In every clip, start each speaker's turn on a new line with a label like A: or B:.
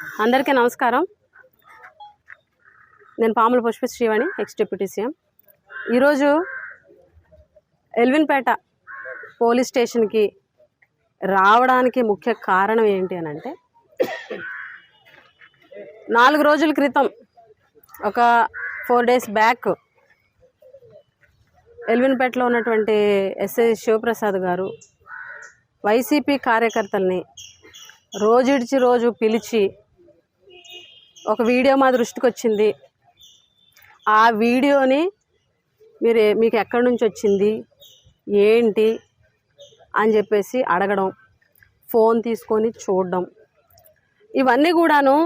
A: అందరికీ నమస్కారం. నేను Pamula Pushpa Srivani ex deputy CM. ఈరోజు ఎల్విన్పేట పోలీస్ స్టేషన్కి రావడానికి ముఖ్య కారణం ఏంటి అని అంటే నాలుగు రోజుల క్రితం ఒక ఫోర్ డేస్ బ్యాక్ ఎల్విన్పేటలో ఉన్నటువంటి ఎస్ఐ శివప్రసాద్ గారు వైసీపీ కార్యకర్తల్ని రోజుడిచి రోజు పిలిచి ఒక వీడియో మా దృష్టికి వచ్చింది ఆ వీడియోని మీరు మీకు ఎక్కడి నుంచి వచ్చింది ఏంటి అని చెప్పేసి అడగడం ఫోన్ తీసుకొని చూడడం. ఇవన్నీ కూడాను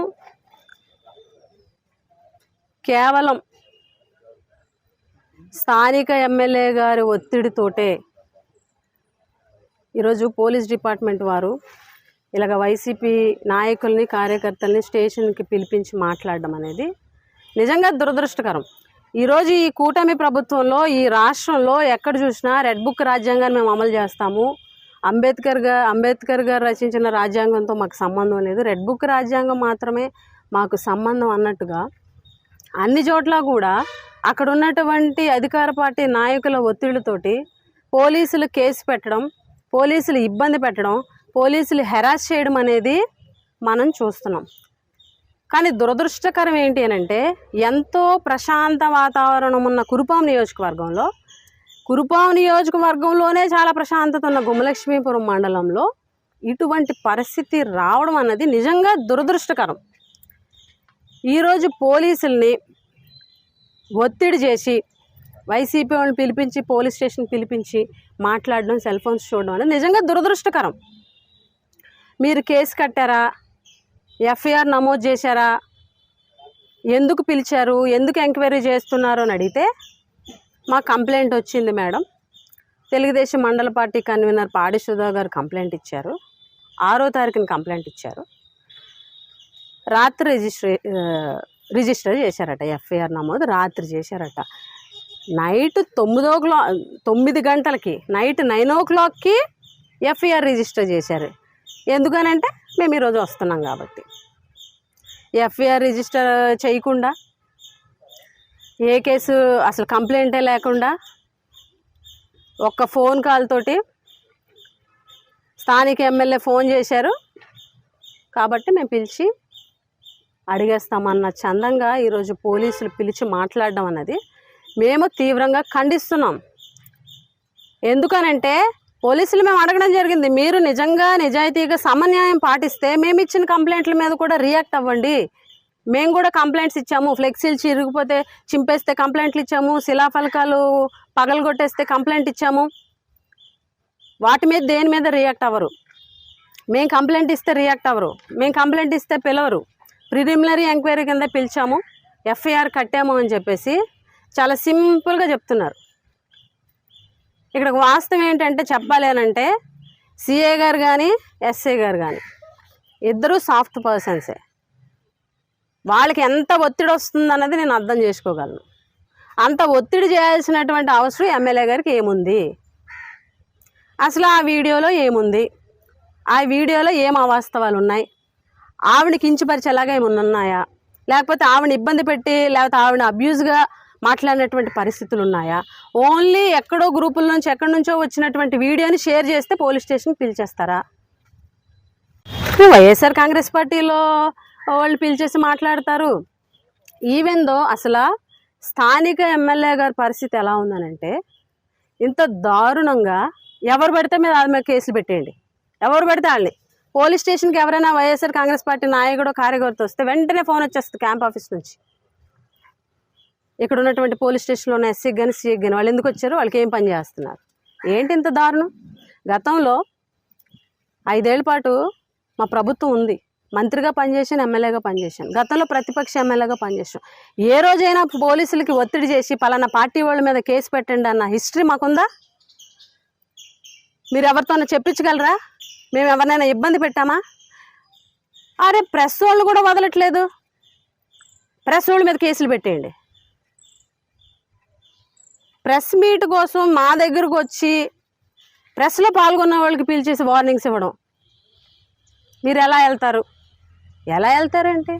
A: కేవలం స్థానిక ఎమ్మెల్యే గారి ఒత్తిడితోటే ఈరోజు పోలీస్ డిపార్ట్మెంట్ వారు ఇలాగ వైసీపీ నాయకుల్ని కార్యకర్తల్ని స్టేషన్కి పిలిపించి మాట్లాడడం అనేది నిజంగా దురదృష్టకరం. ఈరోజు ఈ కూటమి ప్రభుత్వంలో ఈ రాష్ట్రంలో ఎక్కడ చూసినా రెడ్ బుక్ రాజ్యాంగాన్ని మేము అమలు చేస్తాము. అంబేద్కర్ గారు అంబేద్కర్ గారు రచించిన రాజ్యాంగంతో మాకు సంబంధం లేదు. రెడ్ బుక్ రాజ్యాంగం మాత్రమే మాకు సంబంధం అన్నట్టుగా అన్ని చోట్ల కూడా అక్కడ ఉన్నటువంటి అధికార పార్టీ నాయకుల ఒత్తిడితోటి పోలీసులు కేసు పెట్టడం పోలీసులు ఇబ్బంది పెట్టడం పోలీసులు హెరాస్ చేయడం అనేది మనం చూస్తున్నాం. కానీ దురదృష్టకరం ఏంటి అని అంటే ఎంతో ప్రశాంత వాతావరణం ఉన్న కురుపాం నియోజకవర్గంలో కురుపాం నియోజకవర్గంలోనే చాలా ప్రశాంతత ఉన్న గుమ్మలక్ష్మీపురం మండలంలో ఇటువంటి పరిస్థితి రావడం అన్నది నిజంగా దురదృష్టకరం. ఈరోజు పోలీసుల్ని ఒత్తిడి చేసి వైసీపీ వాళ్ళని పిలిపించి పోలీస్ స్టేషన్ పిలిపించి మాట్లాడడం సెల్ ఫోన్స్ చూడడం అనేది నిజంగా దురదృష్టకరం. మీరు కేసు కట్టారా? ఎఫ్ఐఆర్ నమోదు చేశారా? ఎందుకు పిలిచారు? ఎందుకు ఎంక్వైరీ చేస్తున్నారు అని అడిగితే మా కంప్లైంట్ వచ్చింది మేడం. తెలుగుదేశం మండల పార్టీ కన్వీనర్ పాడి సుధా గారు కంప్లైంట్ ఇచ్చారు. ఆరో తారీఖున కంప్లైంట్ ఇచ్చారు. రాత్రి రిజిస్ట్రే రిజిస్టర్ చేశారట ఎఫ్ఐఆర్ నమోదు రాత్రి చేశారట. నైట్ తొమ్మిదో క్లాక్ తొమ్మిది గంటలకి నైట్ నైన్ ఓ క్లాక్కి ఎఫ్ఐఆర్ రిజిస్టర్ చేశారు. ఎందుకనంటే మేము ఈరోజు వస్తున్నాం కాబట్టి. ఎఫ్ఐఆర్ రిజిస్టర్ చేయకుండా ఏ కేసు అసలు కంప్లైంటే లేకుండా ఒక్క ఫోన్ కాల్ తోటి స్థానిక ఎమ్మెల్యే ఫోన్ చేశారు. కాబట్టి మేము పిలిచి అడిగేస్తామన్న చందంగా ఈరోజు పోలీసులు పిలిచి మాట్లాడడం అన్నది మేము తీవ్రంగా ఖండిస్తున్నాం. ఎందుకనంటే పోలీసులు మేము అడగడం జరిగింది మీరు నిజంగా నిజాయితీగా సమన్యాయం పాటిస్తే మేము ఇచ్చిన కంప్లైంట్ల మీద కూడా రియాక్ట్ అవ్వండి. మేము కూడా కంప్లైంట్స్ ఇచ్చాము ఫ్లెక్సీలు చిరిగిపోతే చింపేస్తే కంప్లైంట్లు ఇచ్చాము శిలాఫలకాలు పగలగొట్టేస్తే కంప్లైంట్ ఇచ్చాము. వాటి మీద దేని మీద రియాక్ట్ అవ్వరు. మేము కంప్లైంట్ ఇస్తే రియాక్ట్ అవ్వరు మేము కంప్లైంట్ ఇస్తే పిలవరు. ప్రిలిమినరీ ఎంక్వైరీ కింద పిలిచాము ఎఫ్ఐఆర్ కట్టాము అని చెప్పేసి చాలా సింపుల్గా చెప్తున్నారు. ఇక్కడ వాస్తవం ఏంటంటే చెప్పాలేనంటే సిఏ గారు కానీ ఎస్ఏ గారు కానీ ఇద్దరూ సాఫ్ట్ పర్సన్సే. వాళ్ళకి ఎంత ఒత్తిడి వస్తుంది అన్నది నేను అర్థం చేసుకోగలను. అంత ఒత్తిడి చేయాల్సినటువంటి అవసరం ఎమ్మెల్యే గారికి ఏముంది? అసలు ఆ వీడియోలో ఏముంది? ఆ వీడియోలో ఏం అవాస్తవాలు ఉన్నాయి? ఆవిడ కించపరిచేలాగా ఏమన్నా ఉన్నాయా? లేకపోతే ఆవిడ ఇబ్బంది పెట్టి లేకపోతే ఆవిడ అబ్యూజ్గా మాట్లాడినటువంటి పరిస్థితులు ఉన్నాయా? ఓన్లీ ఎక్కడో గ్రూపుల నుంచి ఎక్కడి నుంచో వచ్చినటువంటి వీడియోని షేర్ చేస్తే పోలీస్ స్టేషన్కి పిలిచేస్తారా? వైఎస్ఆర్ కాంగ్రెస్ పార్టీలో వాళ్ళు పిలిచేసి మాట్లాడతారు. ఈవెన్ దో అసలు స్థానిక ఎమ్మెల్యే గారి పరిస్థితి ఎలా ఉందనంటే ఇంత దారుణంగా ఎవరు పడితే మీద వాళ్ళ మీద కేసులు పెట్టేయండి. ఎవరు పడితే వాళ్ళని పోలీస్ స్టేషన్కి ఎవరైనా వైఎస్ఆర్ కాంగ్రెస్ పార్టీ నాయకుడు కార్యకర్త వస్తే వెంటనే ఫోన్ వచ్చేస్తుంది క్యాంప్ ఆఫీస్ నుంచి. ఇక్కడ ఉన్నటువంటి పోలీస్ స్టేషన్లో ఉన్న ఎస్సీ కానీ సీకి కానీ వాళ్ళు ఎందుకు వచ్చారు? వాళ్ళకి ఏం పని చేస్తున్నారు? ఏంటి ఇంత దారుణం? గతంలో ఐదేళ్ళ పాటు మా ప్రభుత్వం ఉంది. మంత్రిగా పనిచేసాను ఎమ్మెల్యేగా పనిచేశాను. గతంలో ప్రతిపక్ష ఎమ్మెల్యేగా పనిచేసాం ఏ రోజైనా పోలీసులకి ఒత్తిడి చేసి పలానా పార్టీ వాళ్ళ మీద కేసు పెట్టండి అన్న హిస్టరీ మాకుందా? మీరు ఎవరితోనైనా చెప్పించగలరా? మేము ఎవరినైనా ఇబ్బంది పెట్టామా? అరే ప్రెస్ వాళ్ళు కూడా వదలట్లేదు. ప్రెస్ వాళ్ళ మీద కేసులు పెట్టేయండి. ప్రెస్ మీట్ కోసం మా దగ్గరకు వచ్చి ప్రెస్లో పాల్గొన్న వాళ్ళకి పిలిచేసి వార్నింగ్స్ ఇవ్వడం. మీరు ఎలా వెళ్తారు? ఎలా వెళ్తారంటే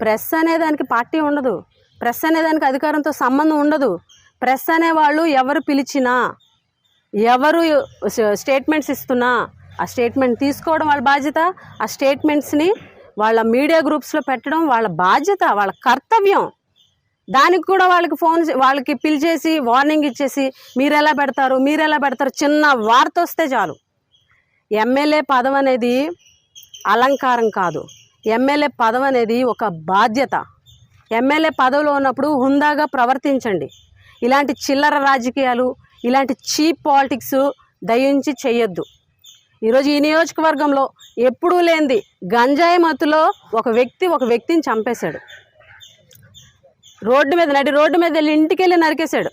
A: ప్రెస్ అనే దానికి పార్టీ ఉండదు. ప్రెస్ అనే దానికి అధికారంతో సంబంధం ఉండదు. ప్రెస్ అనేవాళ్ళు ఎవరు పిలిచినా ఎవరు స్టేట్మెంట్స్ ఇస్తున్నా ఆ స్టేట్మెంట్ తీసుకోవడం వాళ్ళ బాధ్యత. ఆ స్టేట్మెంట్స్ని వాళ్ళ మీడియా గ్రూప్స్లో పెట్టడం వాళ్ళ బాధ్యత వాళ్ళ కర్తవ్యం. దానికి కూడా వాళ్ళకి ఫోన్ చే- వాళ్ళకి పిలిచేసి వార్నింగ్ ఇచ్చేసి మీరు ఎలా పెడతారు మీరు ఎలా పెడతారు చిన్న వార్త వస్తే చాలు. ఎమ్మెల్యే పదం అనేది అలంకారం కాదు. ఎమ్మెల్యే పదం అనేది ఒక బాధ్యత. ఎమ్మెల్యే పదవిలో ఉన్నప్పుడు హుందాగా ప్రవర్తించండి. ఇలాంటి చిల్లర రాజకీయాలు ఇలాంటి చీప్ పాలిటిక్స్ దయించి చేయొద్దు. ఈరోజు ఈ నియోజకవర్గంలో ఎప్పుడూ లేనిది గంజాయి మత్తులో ఒక వ్యక్తి ఒక వ్యక్తిని చంపేశాడు. రోడ్డు మీద నడి రోడ్డు మీద వెళ్ళి ఇంటికి వెళ్ళి నరికేశాడు.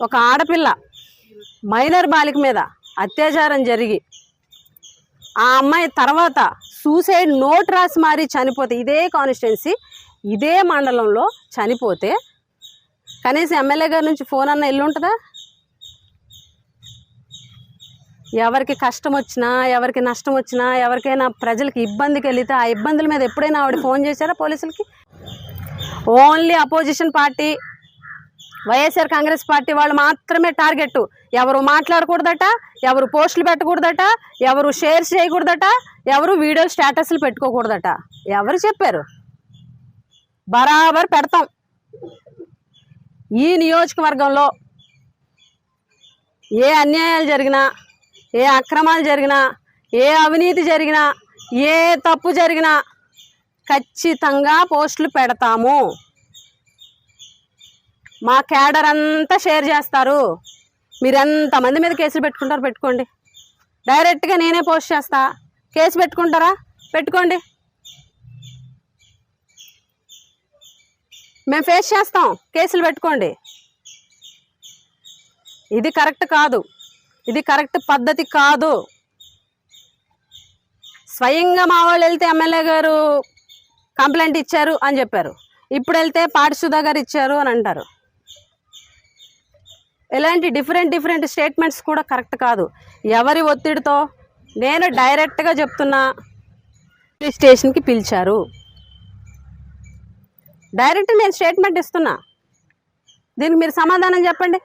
A: ఒక ఆడపిల్ల మైనర్ బాలిక మీద అత్యాచారం జరిగి ఆ అమ్మాయి తర్వాత సూసైడ్ నోట్ రాసి మారి చనిపోతే ఇదే కాన్స్టిట్యున్సీ ఇదే మండలంలో చనిపోతే కనీసం ఎమ్మెల్యే గారి నుంచి ఫోన్ అన్న ఇల్లు ఉంటుందా ఎవరికి కష్టం వచ్చినా ఎవరికి నష్టం వచ్చినా ఎవరికైనా ప్రజలకి ఇబ్బందికి వెళితే ఆ ఇబ్బందుల మీద ఎప్పుడైనా ఆవిడ ఫోన్ చేశారా పోలీసులకి? Only opposition party YSR Congress party వాళ్ళు మాత్రమే టార్గెట్ ఎవరు మాట్లాడకూడదట ఎవరు పోస్టులు పెట్టకూడదట ఎవరు షేర్స్ చేయకూడదట ఎవరు వీడియో స్టేటస్లు పెట్టుకోకూడదట. ఎవరు చెప్పారు? బరాబర్ పెడతాం. ఈ నియోజకవర్గంలో ఏ అన్యాయాలు జరిగినా ఏ అక్రమాలు జరిగినా ఏ అవినీతి జరిగినా ఏ తప్పు జరిగినా ఖచ్చితంగా పోస్టులు పెడతాము. మా క్యాడర్ అంతా షేర్ చేస్తారు. మీరు ఎంతమంది మీద కేసులు పెట్టుకుంటారు పెట్టుకోండి. డైరెక్ట్గా నేనే పోస్ట్ చేస్తా. కేసు పెట్టుకుంటారా? పెట్టుకోండి. మేము ఫేస్ చేస్తాం. కేసులు పెట్టుకోండి. ఇది కరెక్ట్ కాదు. ఇది కరెక్ట్ పద్ధతి కాదు. స్వయంగా మా వాళ్ళు వెళ్తే ఎమ్మెల్యే గారు కంప్లైంట్ ఇచ్చారు అని చెప్పారు. ఇప్పుడు వెళ్తే పాటిసుధా గారు ఇచ్చారు అని అంటారు. ఇలాంటి డిఫరెంట్ డిఫరెంట్ స్టేట్మెంట్స్ కూడా కరెక్ట్ కాదు. ఎవరి ఒత్తిడితో? నేను డైరెక్ట్గా చెప్తున్నా పోలీస్ స్టేషన్కి పిలిచారు. డైరెక్ట్ నేను స్టేట్మెంట్ ఇస్తున్నా. దీనికి మీరు సమాధానం చెప్పండి.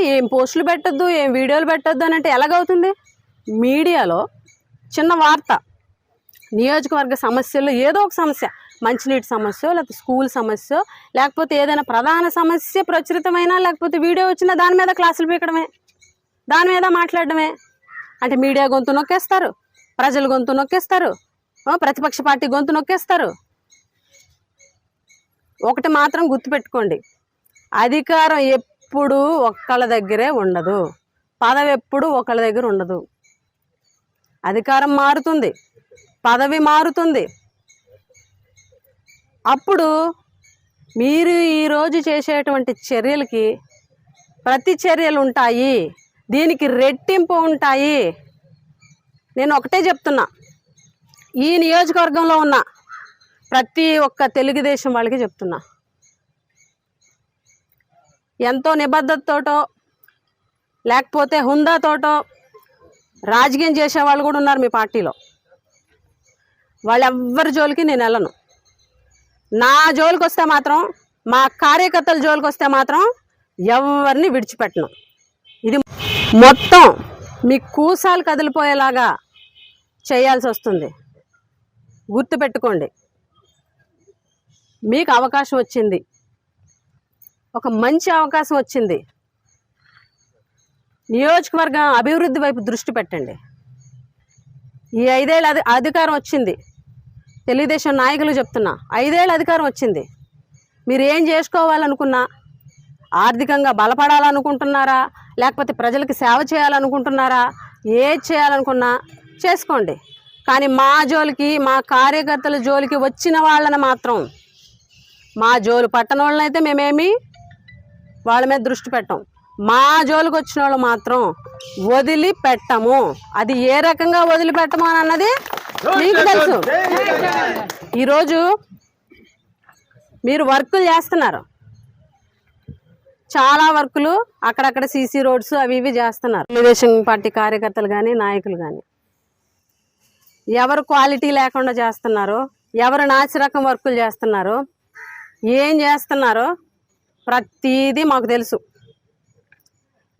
A: ఏం పోస్టులు పెట్టద్దు ఏం వీడియోలు పెట్టొద్దు అని అంటే ఎలాగవుతుంది? మీడియాలో చిన్న వార్త. నియోజకవర్గ సమస్యల్లో ఏదో ఒక సమస్య. మంచినీటి సమస్య లేకపోతే స్కూల్ సమస్య లేకపోతే ఏదైనా ప్రధాన సమస్య ప్రచురితమైనా లేకపోతే వీడియో వచ్చినా దాని మీద క్లాసులు పీకడమే. దాని మీద మాట్లాడడమే. అంటే మీడియా గొంతు నొక్కేస్తారు. ప్రజలు గొంతు నొక్కేస్తారు. ప్రతిపక్ష పార్టీ గొంతు నొక్కేస్తారు. ఒకటి మాత్రం గుర్తుపెట్టుకోండి. అధికారం ఎప్పుడు ఒక్కళ్ళ దగ్గరే ఉండదు. పదవి ఎప్పుడు ఒకళ్ళ దగ్గర ఉండదు. అధికారం మారుతుంది. పదవి మారుతుంది. అప్పుడు మీరు ఈరోజు చేసేటువంటి చర్యలకి ప్రతి చర్యలు ఉంటాయి. దీనికి రెట్టింపు ఉంటాయి. నేను ఒకటే చెప్తున్నా. ఈ నియోజకవర్గంలో ఉన్న ప్రతి ఒక్క తెలుగుదేశం వాళ్ళకి చెప్తున్నా. ఎంతో నిబద్ధతతోటో లేకపోతే హుందాతోటో రాజకీయం చేసే వాళ్ళు కూడా ఉన్నారు మీ పార్టీలో. వాళ్ళెవ్వరి జోలికి నేను వెళ్ళను. నా జోలికి వస్తే మాత్రం మా కార్యకర్తల జోలికి వస్తే మాత్రం ఎవరిని విడిచిపెట్టను. ఇది మొత్తం మీ కూసాలు కదిలిపోయేలాగా చేయాల్సి వస్తుంది. గుర్తుపెట్టుకోండి. మీకు అవకాశం వచ్చింది. ఒక మంచి అవకాశం వచ్చింది. నియోజకవర్గం అభివృద్ధి వైపు దృష్టి పెట్టండి. ఈ ఐదేళ్ళ అధి అధికారం వచ్చింది. తెలుగుదేశం నాయకులు చెప్తున్నా ఐదేళ్ళ అధికారం వచ్చింది. మీరు ఏం చేసుకోవాలనుకున్నా ఆర్థికంగా బలపడాలనుకుంటున్నారా లేకపోతే ప్రజలకు సేవ చేయాలనుకుంటున్నారా ఏది చేయాలనుకున్నా చేసుకోండి. కానీ మా జోలికి మా కార్యకర్తల జోలికి వచ్చిన వాళ్ళని మాత్రం మా జోలు పట్టణ వాళ్ళనైతే మేమేమి వాళ్ళ మీద దృష్టి పెట్టం. మా జోలికి వచ్చిన వాళ్ళు మాత్రం వదిలిపెట్టము. అది ఏ రకంగా వదిలిపెట్టము అని అన్నది మీకు తెలుసు. ఈరోజు మీరు వర్కులు చేస్తున్నారు. చాలా వర్కులు అక్కడక్కడ సీసీ రోడ్స్ అవి ఇవి చేస్తున్నారు. తెలుగుదేశం పార్టీ కార్యకర్తలు కానీ నాయకులు కానీ ఎవరు క్వాలిటీ లేకుండా చేస్తున్నారు. ఎవరు నాసిరకం వర్కులు చేస్తున్నారు. ఏం చేస్తున్నారో? ప్రతిదీ మాకు తెలుసు.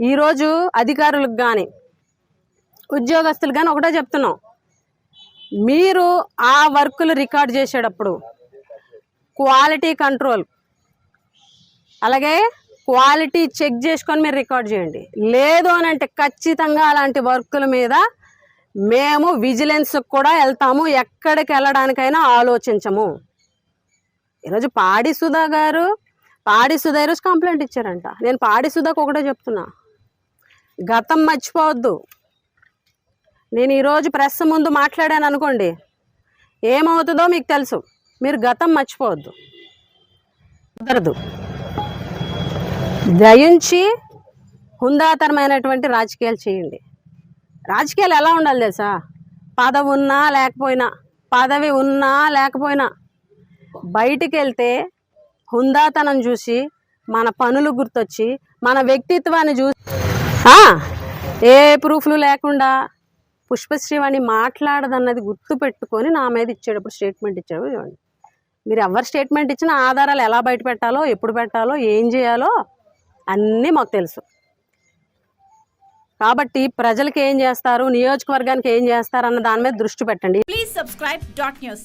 A: ఈరోజు అధికారులకు కానీ ఉద్యోగస్తులు కానీ ఒకటే చెప్తున్నాం. మీరు ఆ వర్కులు రికార్డ్ చేసేటప్పుడు క్వాలిటీ కంట్రోల్ అలాగే క్వాలిటీ చెక్ చేసుకొని మీరు రికార్డ్ చేయండి. లేదు అని అంటే ఖచ్చితంగా అలాంటి వర్కుల మీద మేము విజిలెన్స్కి కూడా వెళ్తాము ఎక్కడికి వెళ్ళడానికైనా ఆలోచించము. ఈరోజు పాడి సుధా గారు పాడి సుధా ఈరోజు కంప్లైంట్ ఇచ్చారంట. నేను పాడి సుధాకు ఒకటే చెప్తున్నా. గతం మర్చిపోవద్దు. నేను ఈరోజు ప్రెస్ ముందు మాట్లాడాను అనుకోండి ఏమవుతుందో మీకు తెలుసు. మీరు గతం మర్చిపోవద్దు. కుదరదు. దయించి హుందాతనమైనటువంటి రాజకీయాలు చేయండి. రాజకీయాలు ఎలా ఉండాలి తెలుసా? పదవి ఉన్నా లేకపోయినా పదవి ఉన్నా లేకపోయినా బయటికి వెళ్తే హుందాతనం చూసి మన పనులు గుర్తొచ్చి మన వ్యక్తిత్వాన్ని చూసి. ఏ ప్రూఫ్లు లేకుండా పుష్పశ్రీవాణి మాట్లాడదన్నది గుర్తు పెట్టుకొని నా మీద ఇచ్చేటప్పుడు స్టేట్మెంట్ ఇచ్చాడు చూడండి. మీరు ఎవరు స్టేట్మెంట్ ఇచ్చినా ఆధారాలు ఎలా బయట పెట్టాలో ఎప్పుడు పెట్టాలో ఏం చేయాలో అన్నీ మాకు తెలుసు. కాబట్టి ప్రజలకి ఏం చేస్తారు నియోజకవర్గానికి ఏం చేస్తారు అన్న దాని మీద దృష్టి పెట్టండి.
B: Please subscribe dot news